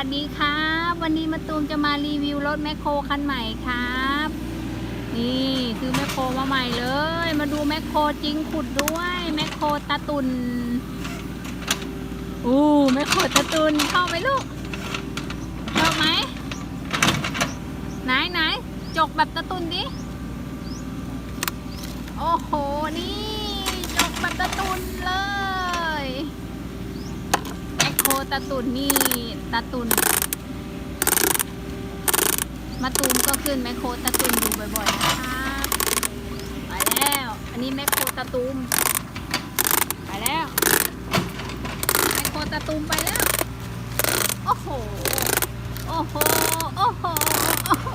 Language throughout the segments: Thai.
วัสดีครับ วันนี้มาตูมจะมารีวิวรถแมคโครคันใหม่ครับ นี่ซื้อแมคโครมาใหม่เลย มาดูแมคโครจริงขุดด้วยแมคโครตาตุนอู้แมคโครตาตุนเข้าไหมลูกชอบไหมไหนไหนจกแบบตาตุนดิโอ้โหนี่จกแบบตาตุนเลยาตุนนี่ตาตุนมาตูมก็ขึ้นแมคโครตาตุนอยู่บ่อยๆนะคะไปแล้ว อันนี้แมคโครตาตุมไปแล้วแมคโครตาตุมไปแล้ว โอ้โห โอ้โห โอ้โห โอ้โห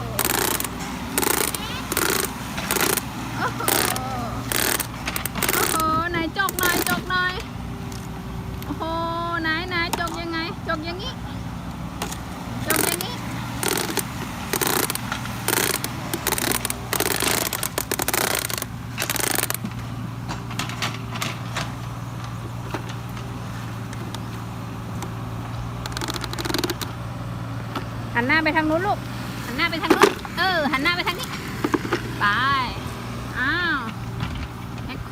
โอ้โห ไหนจกหน่อยจกหน่อย โอ้โห ไหนไหนจ จกอย่างนี้จกอย่างนี้หันหน้าไปทางนู้นลูก หันหน้าไปทางนู้น เออ หันหน้าไปทางนี้ ไป อ้าวแมคโค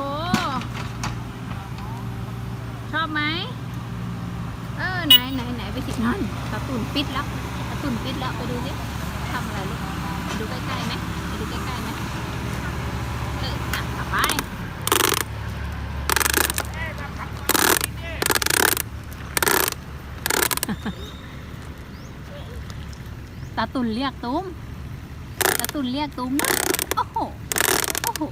ชอบไหม ไหนไหนไปสินั่นตะตุ่นปิดแล้วตะตุ่นปิดแล้วไปดูสิทำอะไรลูกไปดูใกล้ๆไหมไปดูใกล้ๆไหมเอออะกลับไปตาตุ่นเรียกตุ้มตาตุ่นเรียกตุ้มนะโอ้โห โอ้โห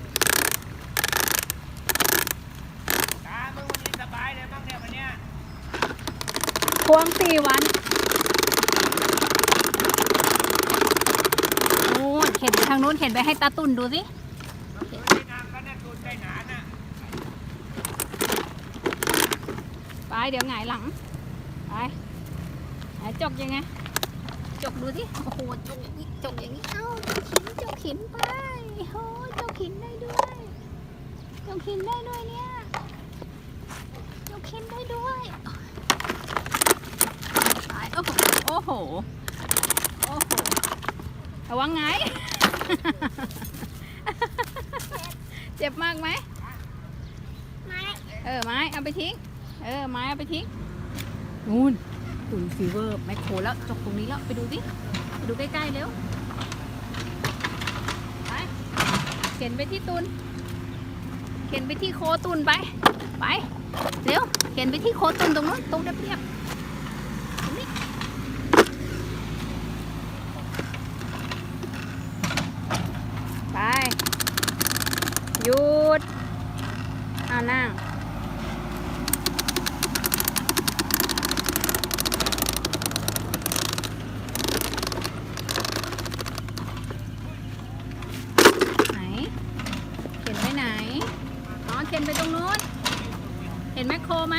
ตามึงวันนี้สบายเลยบ้างเนี่ยวันเนี้ย ควงสี่วันนู้เข็นไปทางนู้นเข็นไปให้ตาตุ่นดูสิไปเดี๋ยวหงายหลัง ไปไหนจกยังไง จกดูสิโอ้โหจกอย่างนี้จกอย่างนี้เอ้าจกขินจกขินไปโอ้จกขินได้ด้วย จกขินได้ด้วยเนี่ย จกขินได้ด้วย โอ้โห โอ้โห โอ้โหระวังไง เจ็บมากไหมเออไม้เอาไปทิ้ง เออไม้เอาไปทิ้งนู่นตุนฟีเวอร์แมคโครแล้วจบตรงนี้แล้วไปดูสิไปดูใกล้ๆเร็วไปเข็นไปที่ตุนเข็นไปที่โคตุนไป ไป เร็วเข็นไปที่โคตุนตรงนู้นตรงเรียบๆตรงนี้ไปหยุด เอานั่ง ไหน เข็นไปไหน อ๋อ เข็นไปตรงนู้น เห็นแมคโครไหม